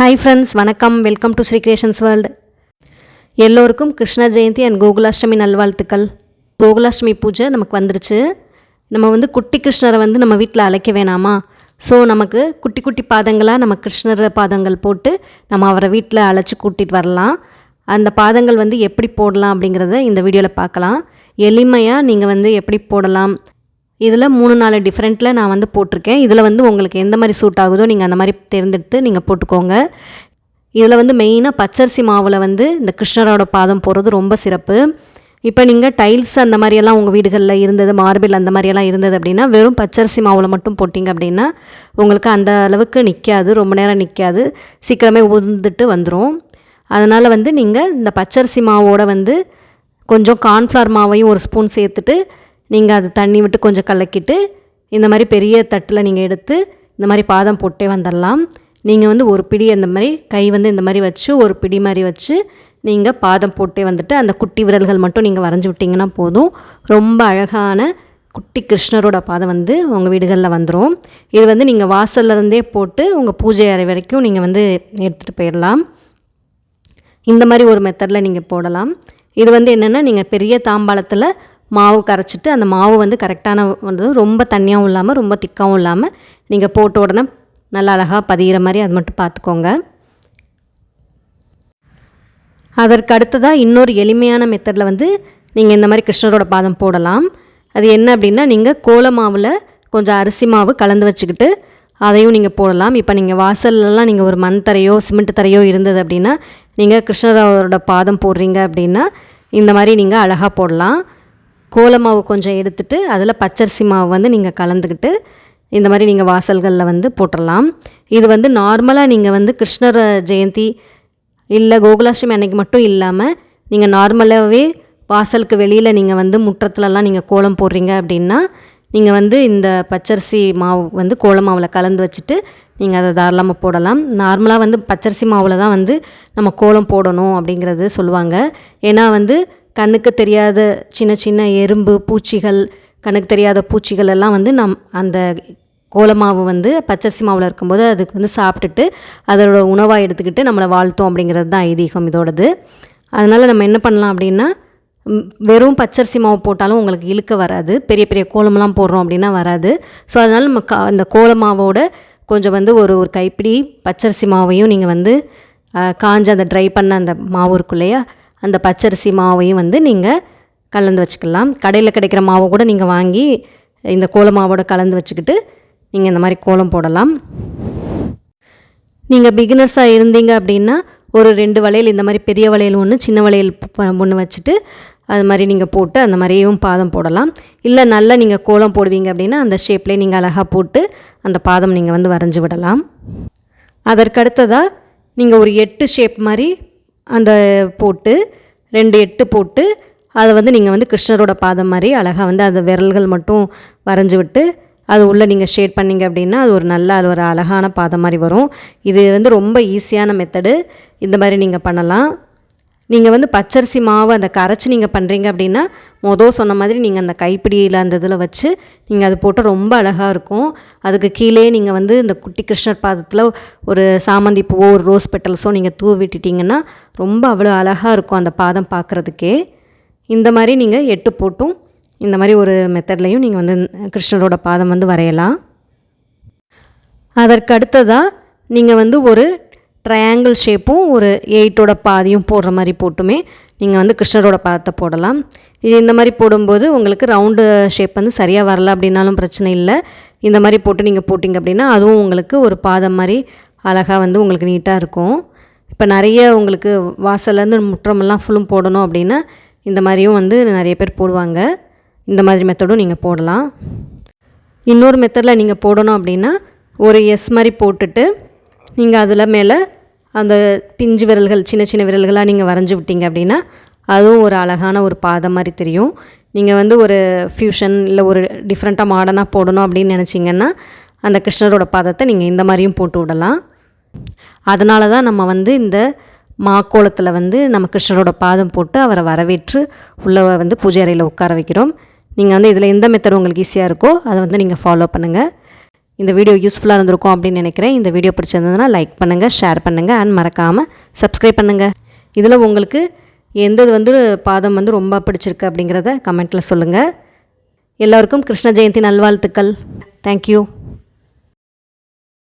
Hi friends வணக்கம். Welcome to Sri creations world எல்லோருக்கும் Krishna Jayanthi and Gokulashtami நல்வாழ்த்துக்கள். கோகுலாஷ்டமி பூஜை நமக்கு வந்துருச்சு. நம்ம வந்து குட்டி கிருஷ்ணரை வந்து நம்ம வீட்டில் அழைக்க வேணாமா? ஸோ நமக்கு குட்டி குட்டி பாதங்களாக நம்ம கிருஷ்ணர் பாதங்கள் போட்டு நம்ம அவரை வீட்டில் அழைச்சி கூட்டிகிட்டு வரலாம். அந்த பாதங்கள் வந்து எப்படி போடலாம் அப்படிங்கிறத இந்த வீடியோவில் பார்க்கலாம். எளிமையாக நீங்கள் வந்து எப்படி போடலாம்? இதில் மூணு நாலு டிஃப்ரெண்ட்டில் நான் வந்து போட்டிருக்கேன். இதில் வந்து உங்களுக்கு எந்த மாதிரி சூட் ஆகுதோ நீங்கள் அந்த மாதிரி தேர்ந்தெடுத்து நீங்கள் போட்டுக்கோங்க. இதில் வந்து மெயினாக பச்சரிசி மாவில் வந்து இந்த கிருஷ்ணரோட பாதம் போடுறது ரொம்ப சிறப்பு. இப்போ நீங்கள் டைல்ஸ் அந்த மாதிரியெல்லாம் உங்கள் வீடுகளில் இருந்தது மார்பிள் அந்த மாதிரியெல்லாம் இருந்தது அப்படின்னா வெறும் பச்சரிசி மாவில் மட்டும் போட்டிங்க அப்படின்னா உங்களுக்கு அந்த அளவுக்கு நிற்காது ரொம்ப நேரம் நிற்காது சீக்கிரமே உதிர்ந்துட்டு வந்துடும் அதனால் வந்து நீங்கள் இந்த பச்சரிசி மாவோட வந்து கொஞ்சம் கார்ன்ஃப்ளவர் மாவையும் ஒரு ஸ்பூன் சேர்த்துட்டு நீங்கள் அது தண்ணி விட்டு கொஞ்சம் கலக்கிட்டு இந்த மாதிரி பெரிய தட்டில் நீங்கள் எடுத்து இந்த மாதிரி பாதம் போட்டே வந்துடலாம் நீங்கள் வந்து ஒரு பிடி அந்த மாதிரி கை வந்து இந்த மாதிரி வச்சு ஒரு பிடி மாதிரி வச்சு நீங்கள் பாதம் போட்டே வந்துட்டு அந்த குட்டி விரல்கள் மட்டும் நீங்கள் வரைஞ்சி விட்டிங்கன்னா போதும். ரொம்ப அழகான குட்டி கிருஷ்ணரோட பாதம் வந்து உங்கள் வீடுகளில் வந்துடும் இது வந்து நீங்கள் வாசல்லேருந்தே போட்டு உங்கள் பூஜை அறை வரைக்கும் நீங்கள் வந்து எடுத்துகிட்டு போயிடலாம் இந்த மாதிரி ஒரு மெத்தடில் நீங்கள் போடலாம். இது வந்து என்னென்னா நீங்கள் பெரிய தாம்பாளத்தில் மாவு கரைச்சிட்டு அந்த மாவு வந்து கரெக்டான வந்து ரொம்ப தண்ணியாகவும் இல்லாமல் ரொம்ப திக்காகவும் இல்லாமல் நீங்கள் போட்ட உடனே நல்லா அழகாக பதிகிற மாதிரி அது மட்டும் பார்த்துக்கோங்க அதற்கு அடுத்ததாக இன்னொரு எளிமையான மெத்தடில் வந்து நீங்கள் இந்த மாதிரி கிருஷ்ணரோட பாதம் போடலாம். அது என்ன அப்படின்னா நீங்கள் கோல மாவில் கொஞ்சம் அரிசி மாவு கலந்து வச்சுக்கிட்டு அதையும் நீங்கள் போடலாம். இப்போ நீங்கள் வாசல்லலாம் நீங்கள் ஒரு மண் தரையோ சிமெண்ட் தரையோ இருந்தது அப்படின்னா நீங்கள் கிருஷ்ணரோட பாதம் போடுறீங்க அப்படின்னா இந்த மாதிரி நீங்கள் அழகாக போடலாம். கோலமாவு கொஞ்சம் எடுத்துட்டு அதில் பச்சரிசி மாவு வந்து நீங்கள் கலந்துக்கிட்டு இந்த மாதிரி நீங்கள் வாசல்களில் வந்து போட்டுடலாம் இது வந்து நார்மலாக நீங்கள் வந்து கிருஷ்ணர் ஜெயந்தி இல்லை கோகுலாஷ்டமி அன்னைக்கு மட்டும் இல்லாமல் நீங்கள் நார்மலாகவே வாசலுக்கு வெளியில் நீங்கள் வந்து முற்றத்துலலாம் நீங்கள் கோலம் போடுறீங்க அப்படின்னா நீங்கள் வந்து இந்த பச்சரிசி மாவு வந்து கோலமாவில் கலந்து வச்சுட்டு நீங்கள் அதை தாராளமாக போடலாம். நார்மலாக வந்து பச்சரிசி மாவில் தான் வந்து நம்ம கோலம் போடணும் அப்படிங்கிறது சொல்லுவாங்க. ஏன்னா வந்து கண்ணுக்கு தெரியாத சின்ன சின்ன எறும்பு பூச்சிகள் கண்ணுக்கு தெரியாத பூச்சிகள் எல்லாம் வந்து நம் அந்த கோலமாவு வந்து பச்சரிசி மாவில் இருக்கும்போது அதுக்கு வந்து சாப்பிட்டுட்டு அதோட உணவாக எடுத்துக்கிட்டு நம்மளை வாழ்த்தோம் அப்படிங்கிறது தான் ஐதீகம் இதோடது. அதனால் நம்ம என்ன பண்ணலாம் அப்படின்னா வெறும் பச்சரிசி மாவு போட்டாலும் உங்களுக்கு இழுக்க வராது. பெரிய பெரிய கோலமெல்லாம் போடுறோம் அப்படின்னா வராது. ஸோ அதனால் நம்ம கா அந்த கோல மாவோட கொஞ்சம் வந்து ஒரு ஒரு கைப்பிடி பச்சரிசி மாவையும் நீங்கள் வந்து காஞ்ச அந்த ட்ரை பண்ண அந்த மாவு இருக்கும் இல்லையா அந்த பச்சரிசி மாவையும் வந்து நீங்கள் கலந்து வச்சுக்கலாம். கடையில் கிடைக்கிற மாவை கூட நீங்கள் வாங்கி இந்த கோல மாவோட கலந்து வச்சுக்கிட்டு நீங்கள் இந்த மாதிரி கோலம் போடலாம். நீங்கள் பிகினர்ஸாக இருந்தீங்க அப்படின்னா ஒரு ரெண்டு வளையல் இந்த மாதிரி பெரிய வளையல் ஒன்று சின்ன வளையல் ஒன்று வச்சுட்டு அது மாதிரி நீங்கள் போட்டு அந்த மாதிரியும் பாதம் போடலாம். இல்லை நல்லா நீங்கள் கோலம் போடுவீங்க அப்படின்னா அந்த ஷேப்லேயே நீங்கள் அழகாக போட்டு அந்த பாதம் நீங்கள் வந்து வரைஞ்சி விடலாம். அதற்கடுத்ததாக நீங்கள் ஒரு எட்டு ஷேப் மாதிரி அந்த போட்டு ரெண்டு எட்டு போட்டு அதை வந்து நீங்கள் வந்து கிருஷ்ணரோட பாதம் மாதிரி அழகாக வந்து அந்த விரல்கள் மட்டும் வரைஞ்சி விட்டு அது உள்ளே நீங்கள் ஷேட் பண்ணீங்க அப்படின்னா அது ஒரு நல்ல ஒரு அழகான பாதம் மாதிரி வரும். இது வந்து ரொம்ப ஈஸியான மெத்தடு இந்த மாதிரி நீங்கள் பண்ணலாம். நீங்கள் வந்து பச்சரிசி மாவு அந்த கரைச்சி நீங்கள் பண்ணுறீங்க அப்படின்னா மொதல் சொன்ன மாதிரி நீங்கள் அந்த கைப்பிடியில் அந்த இதில் வச்சு நீங்கள் அது போட்டு ரொம்ப அழகாக இருக்கும். அதுக்கு கீழே நீங்கள் வந்து இந்த குட்டி கிருஷ்ணர் பாதத்தில் ஒரு சாமந்தி பூவோ ஒரு ரோஸ் பெட்டல்ஸோ நீங்கள் தூ விட்டுட்டிங்கன்னா ரொம்ப அவ்வளோ அழகாக இருக்கும் அந்த பாதம் பார்க்குறதுக்கே இந்த மாதிரி நீங்கள் எட்டு போட்டும் இந்த மாதிரி ஒரு மெத்தட்லையும் நீங்கள் வந்து கிருஷ்ணரோட பாதம் வந்து வரையலாம். அதற்கு அடுத்ததாக நீங்கள் வந்து ஒரு ட்ரையாங்கிள் ஷேப்பும் ஒரு எயிட்டோட பாதியும் போடுற மாதிரி போட்டுமே நீங்கள் வந்து கிருஷ்ணரோட பாதத்தை போடலாம். இது இந்த மாதிரி போடும்போது உங்களுக்கு ரவுண்டு ஷேப் வந்து சரியாக வரல அப்படின்னாலும் பிரச்சனை இல்லை. இந்த மாதிரி போட்டு நீங்கள் போட்டிங்க அப்படின்னா அதுவும் உங்களுக்கு ஒரு பாதம் மாதிரி அழகாக வந்து உங்களுக்கு நீட்டாக இருக்கும். இப்போ நிறைய உங்களுக்கு வாசல்லேருந்து முற்றமெல்லாம் ஃபுல்லும் போடணும் அப்படின்னா இந்த மாதிரியும் வந்து நிறைய பேர் போடுவாங்க. இந்த மாதிரி மெத்தடும் நீங்கள் போடலாம். இன்னொரு மெத்தடில் நீங்கள் போடணும் அப்படின்னா ஒரு எஸ் மாதிரி போட்டுட்டு நீங்கள் அதில் மேலே அந்த பிஞ்சு விரல்கள் சின்ன சின்ன விரல்களாக நீங்கள் வரைஞ்சி விட்டீங்க அப்படின்னா அதுவும் ஒரு அழகான ஒரு பாதம் மாதிரி தெரியும். நீங்கள் வந்து ஒரு ஃப்யூஷன் இல்லை ஒரு டிஃப்ரெண்ட்டாக மாடர்னாக போடணும் அப்படின்னு நினச்சிங்கன்னா அந்த கிருஷ்ணரோட பாதத்தை நீங்கள் இந்த மாதிரியும் போட்டு விடலாம். அதனால தான் நம்ம வந்து இந்த மாக்கோலத்தில் வந்து நம்ம கிருஷ்ணரோட பாதம் போட்டு அவரை வரவேற்று உள்ளே வந்து பூஜை அறையில் உட்கார வைக்கிறோம். நீங்கள் வந்து இதில் எந்த மெத்தட் உங்களுக்கு ஈஸியாக இருக்கோ அதை வந்து நீங்கள் ஃபாலோ பண்ணுங்கள் இந்த வீடியோ யூஸ்ஃபுல்லாக இருந்திருக்கும் அப்படின்னு நினைக்கிறேன். இந்த வீடியோ பிடிச்சிருந்ததுன்னா லைக் பண்ணுங்கள் ஷேர் பண்ணுங்கள் அண்ட் மறக்காமல் சப்ஸ்கிரைப் பண்ணுங்கள் இதில் உங்களுக்கு எந்தது வந்து பாதம் வந்து ரொம்ப பிடிச்சிருக்கு அப்படிங்கிறத கமெண்ட்டில் சொல்லுங்கள் எல்லோருக்கும் கிருஷ்ண ஜெயந்தி நல்வாழ்த்துக்கள். தேங்க்யூ